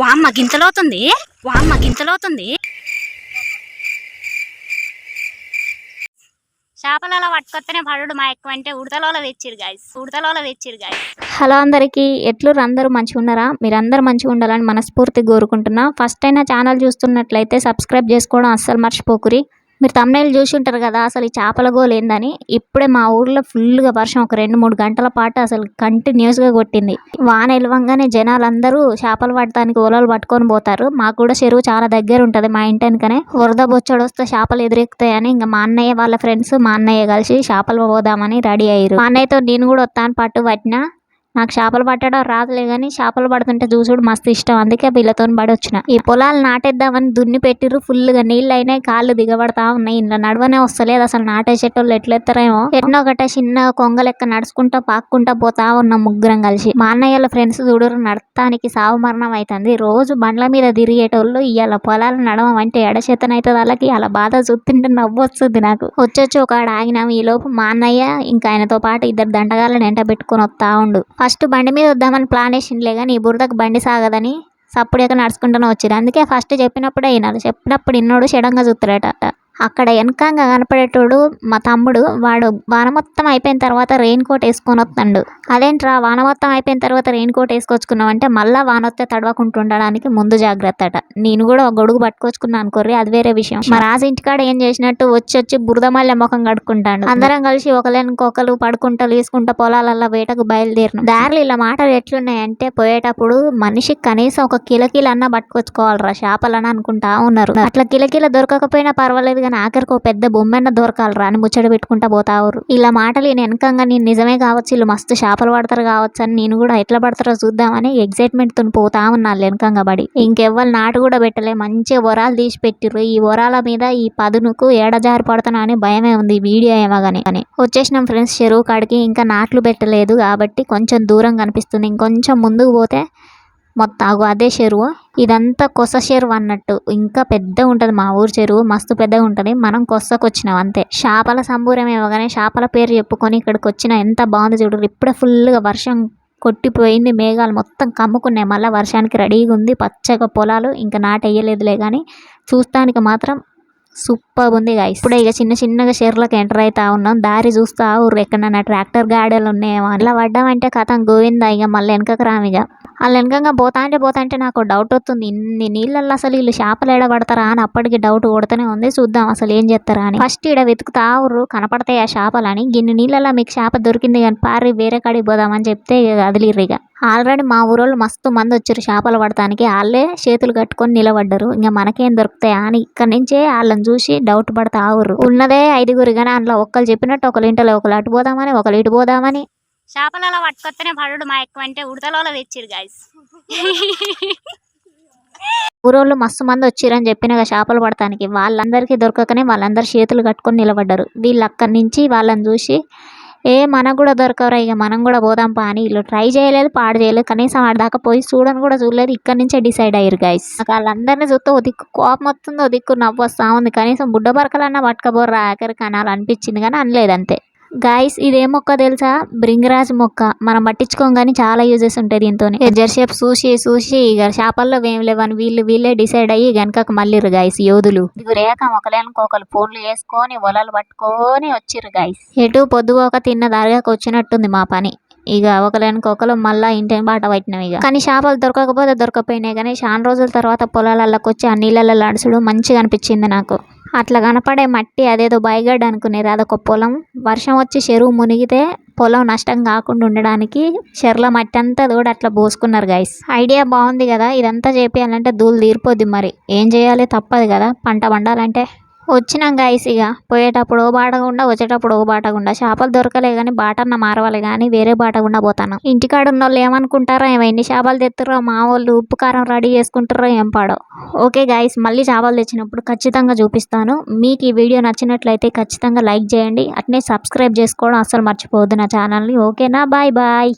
వామ్మ గింతలోతుంది. వామ్మ గింతలోతుంది. చేపలలో పట్టుకొస్తేనే పడుడు మా ఎక్కువ అంటే ఉడతలలో తెచ్చిరు గాయస్ ఉడతలలో తెచ్చిరు గాయస్ హలో అందరికీ ఎట్లురు అందరూ మంచిగా ఉన్నారా? మీరందరూ మంచిగా ఉండాలని మనస్ఫూర్తిగా కోరుకుంటున్నా. ఫస్ట్ అయినా ఛానల్ చూస్తున్నట్లయితే సబ్స్క్రైబ్ చేసుకోవడం అస్సలు మర్చిపోకురి. మీరు తమ్నైల్ చూసి ఉంటారు కదా అసలు ఈ చేపల గోలు ఏందని. ఇప్పుడే మా ఊర్లో ఫుల్గా వర్షం ఒక రెండు మూడు గంటల పాటు అసలు కంటిన్యూస్గా కొట్టింది. వాన ఎలవంగానే జనాలందరూ చేపలు పట్టడానికి ఓలలు పట్టుకొని పోతారు. మాకు కూడా చెరువు చాలా దగ్గర ఉంటుంది మా ఇంటి వెనుకనే. వరద బొచ్చడు వస్తే చేపలు ఎదురెక్కుతాయని ఇంకా మా అన్నయ్య వాళ్ళ ఫ్రెండ్స్ మా అన్నయ్య కలిసి చేపలు పోదామని రెడీ అయ్యారు. మా అన్నయ్యతో నేను కూడా వస్తాను పట్టు పట్టినా. నాకు చేపలు పట్టడం రాదులే కానీ చేపలు పడుతుంటే చూసుడు మస్తు ఇష్టం. అందుకే వీళ్ళతో పడి వచ్చిన. ఈ పొలాలు నాటేద్దామని దున్ని పెట్టిర్రు ఫుల్గా నీళ్ళు అయినాయి కాళ్ళు దిగబడతా ఉన్నాయి. ఇంట్లో నడవనే వస్తలేదు. అసలు నాటేసేటోళ్ళు ఎట్లెత్తరేమో. ఎట్నో గట్ట చిన్న కొంగ లెక్క నడుచుకుంటా పాక్కుంటా పోతా ఉన్నాం ముగ్గురం కలిసి. మా అన్నయ్యల ఫ్రెండ్స్ చూడరు నడతానికి సావు మరణం అవుతుంది రోజు బండ్ల మీద తిరిగేటోళ్ళు ఇవాళ పొలాలు నడవం అంటే ఎడచేతన వాళ్ళకి. అలా బాధ చూస్తుంటే నవ్వు వస్తుంది నాకు. వచ్చొచ్చి ఒక ఆడ ఆగినాం ఈ లోపు మా అన్నయ్య ఇంకా ఆయనతో పాటు ఇద్దరు దండగాలను ఎంట పెట్టుకొని వస్తా ఉండు. ఫస్ట్ బండి మీద వద్దామని ప్లాన్ వేసిండలే కానీ ఈ బురదకు బండి సాగదని సప్పుడేక నడుచుకుంటూనే వచ్చారు అందుకే ఫస్ట్ చెప్పినప్పుడే వినాలి చెప్పినప్పుడు ఇన్నోడు షడంగా చూస్తాడట అక్కడ వెనకంగా కనపడేటోడు మా తమ్ముడు. వాడు వాన మొత్తం అయిపోయిన తర్వాత రెయిన్ కోట్ వేసుకొని వస్తాడు. అదేంట్రా వాన మొత్తం అయిపోయిన తర్వాత రెయిన్ కోట్ వేసుకొచ్చుకున్నాం అంటే మళ్ళీ వాన వస్తే తడవకుండా ఉండడానికి ముందు జాగ్రత్త అట నేను కూడా ఒక గొడుగు పట్టుకొచ్చుకున్నాను అనుకోర్రి అది వేరే విషయం. మా రాజు ఇంటికాడ ఏం చేసినట్టు వచ్చి వచ్చి బురద మల్లె ముఖం కడుక్కుంటాడు. అందరం కలిసి ఒకరికొకరు పడుకుంటా వేసుకుంటా పొలాలల్లో వేటకు బయలుదేరినాం. దారిలో ఇలా మాటలు ఎట్లున్నాయంటే పోయేటప్పుడు మనిషి కనీసం ఒక కిలకిల అన్న పట్టుకొచ్చుకోవాలరా చేపలన్నా అనుకుంటా ఉన్నారు. అట్లా కిలకిల దొరకకపోయినా పర్వాలేదు కానీ ఆఖరికి ఒక పెద్ద బొమ్మన్న దొరకాలరా అని ముచ్చట పెట్టుకుంటా పోతావురు. ఇలా మాటలు నేను వెనకంగా నేను నిజమే కావచ్చు వీళ్ళు మస్తు చేపలు పడతారు కావచ్చు అని నేను కూడా ఎట్లా పడతారో చూద్దామని ఎగ్జైట్మెంట్తో పోతా ఉన్నాను వెనకంగా పడి. ఇంకెవ్వరు నాటు కూడా పెట్టలే మంచిగా వరాలు తీసి పెట్టిర్రు. ఈ వరాల మీద ఈ పదునుకు ఏడజారి పడుతున్నా అని భయమే ఉంది వీడియో ఏమో కానీ అని వచ్చేసినాం ఫ్రెండ్స్ చెరువు కాడికి ఇంకా నాట్లు పెట్టలేదు కాబట్టి కొంచెం దూరం కనిపిస్తుంది. ఇంకొంచెం ముందుకు పోతే మొత్తం అగో అదే చెరువు. ఇదంతా కొస చెరువు అన్నట్టు. ఇంకా పెద్దగా ఉంటుంది మా ఊరు చెరువు. మస్తు పెద్దగా ఉంటుంది. మనం కొస్సకు వచ్చినాం అంతే. చేపల సంబూరం ఇవ్వగానే చేపల పేరు చెప్పుకొని ఇక్కడికి వచ్చిన ఎంత బాగుంది చూడు ఇప్పుడే ఫుల్గా వర్షం కొట్టిపోయింది. మేఘాలు మొత్తం కమ్ముకున్నాయి. మళ్ళీ వర్షానికి రెడీగా ఉంది. పచ్చగా పొలాలు ఇంకా నాటేయలేదులే కానీ చూస్తానికి మాత్రం సూపర్ ఉంది గాయస్ ఇప్పుడే ఇక చిన్న చిన్నగా షేర్లకు ఎంటర్ అవుతా ఉన్నాం. దారి చూస్తా ఊరు ఎక్కడన్నా ట్రాక్టర్ గాడలు ఉన్నాయేమో అట్లా పడ్డామంటే కథం గోవిందా ఇక మళ్ళీ వెనకకు రాము ఇక. వాళ్ళు వెనకంగా పోతా అంటే పోతా అంటే నాకు డౌట్ వస్తుంది. ఇన్ని నీళ్ళల్లో అసలు వీళ్ళు చేపలు ఎడబడతారా అని అప్పటికి డౌట్ కొడుతూనే ఉంది. చూద్దాం అసలు ఏం చేస్తారా అని. ఫస్ట్ ఇక్కడ వెతుకుతా ఊరు కనపడతాయి ఆ చేపలని గిన్ని నీళ్ళల్లో మీకు చేప దొరికింది కానీ పారి వేరే కాడికి పోదామని చెప్తే ఇక ఇక. ఆల్రెడీ మా ఊరోళ్ళు మస్తు మంది వచ్చారు చేపలు పడటానికి. వాళ్ళే చేతులు కట్టుకొని నిలబడ్డారు. ఇంకా మనకేం దొరుకుతాయా అని ఇక్కడ నుంచే వాళ్ళని చూసి డౌట్ పడతా ఆవురు ఉన్నదే ఐదుగురు కానీ అందులో ఒకళ్ళు చెప్పినట్టు ఒకళ్ళు ఇంటలో ఒకళ్ళు అటు పోదామని ఒకళ్ళు ఇటు పోదామని. చేపలలో పట్టుకొస్తేనే పడుడు మా ఎక్కువ అంటే ఉడతలలో తెచ్చిరు గాయస్ ఊరోళ్ళు మస్తు మంది వచ్చిరని చెప్పిన చేపలు పడటానికి. వాళ్ళందరికీ దొరకకనే వాళ్ళందరూ చేతులు కట్టుకొని నిలబడ్డారు. వీళ్ళు అక్కడి నుంచి వాళ్ళని చూసి ఏ మనకు కూడా దొరకవరా ఇక మనం కూడా పోదాం పా అని వీళ్ళు ట్రై చేయలేదు పాడు చేయలేదు. కనీసం ఆడదాకా పోయి చూడని కూడా చూడలేదు. ఇక్కడ నుంచే డిసైడ్ అయ్యారు గైస్ నాకు వాళ్ళందరినీ చూస్తే ఓ దిక్కు కోపం వస్తుంది ఓ దిక్కు నవ్వు వస్తా ఉంది. కనీసం బుడ్డ బరకలన్నా పట్టుకపోర్రా ఆఖరికి అనాలనిపించింది కానీ అనలేదు అంతే గాయస్ ఇదే మొక్క తెలుసా? బ్రింగరాజ్ మొక్క. మనం పట్టించుకోం కానీ చాలా యూజెస్ ఉంటాయి దీంతో జర్సేపు చూసి చూసి ఇక చేపల్లో ఏం లేవని వీళ్ళు వీళ్ళే డిసైడ్ అయ్యి గనక మళ్ళీరు గాయస్ యోధులు. ఇది రేఖ ఒకలేనుకోకలు ఫోన్లు వేసుకొని వలలు పట్టుకొని వచ్చిర్రు గాయస్ ఎటు పొద్దుపోక తిన్న దారిగా వచ్చినట్టుంది మా పని. ఇక ఒకలేనుకొకరు మళ్ళా ఇంటి బాట పట్టినాం ఇక. కానీ చేపలు దొరకకపోతే దొరకపోయినాయి కానీ చాలా రోజుల తర్వాత పొలాలలోకి వచ్చి ఆ నీళ్ళల్లో నడుచుడు మంచిగా అనిపించింది నాకు. అట్లా కనపడే మట్టి అదేదో బయగడ్డ అనుకునేది. అదొక పొలం. వర్షం వచ్చి చెరువు మునిగితే పొలం నష్టం కాకుండా ఉండడానికి చెర్ల మట్టి అంతా కూడా అట్లా పోసుకున్నారు గైస్ ఐడియా బాగుంది కదా. ఇదంతా చేపియాలంటే ధూళి తీరిపోద్ది మరి. ఏం చేయాలి? తప్పదు కదా. పంట పండాలంటే. వచ్చినాం గాయస్ ఇక పోయేటప్పుడు ఓ బాటగుండా వచ్చేటప్పుడు ఓ బాటగుండా చేపలు దొరకలే కానీ బాటన్న మారవాలి కానీ వేరే బాటగుండా పోతాను. ఇంటికాడ ఉన్న వాళ్ళు ఏమనుకుంటారో ఏమో ఎన్ని చేపలు తెత్తురో మా వాళ్ళు ఉప్పు కారం రెడీ చేసుకుంటారో ఏం పాడో. ఓకే గాయస్ మళ్ళీ చేపలు తెచ్చినప్పుడు ఖచ్చితంగా చూపిస్తాను. మీకు ఈ వీడియో నచ్చినట్లయితే ఖచ్చితంగా లైక్ చేయండి. అట్నే సబ్స్క్రైబ్ చేసుకోవడం అస్సలు మర్చిపోవద్దు నా ఛానల్ని ఓకేనా? Bye bye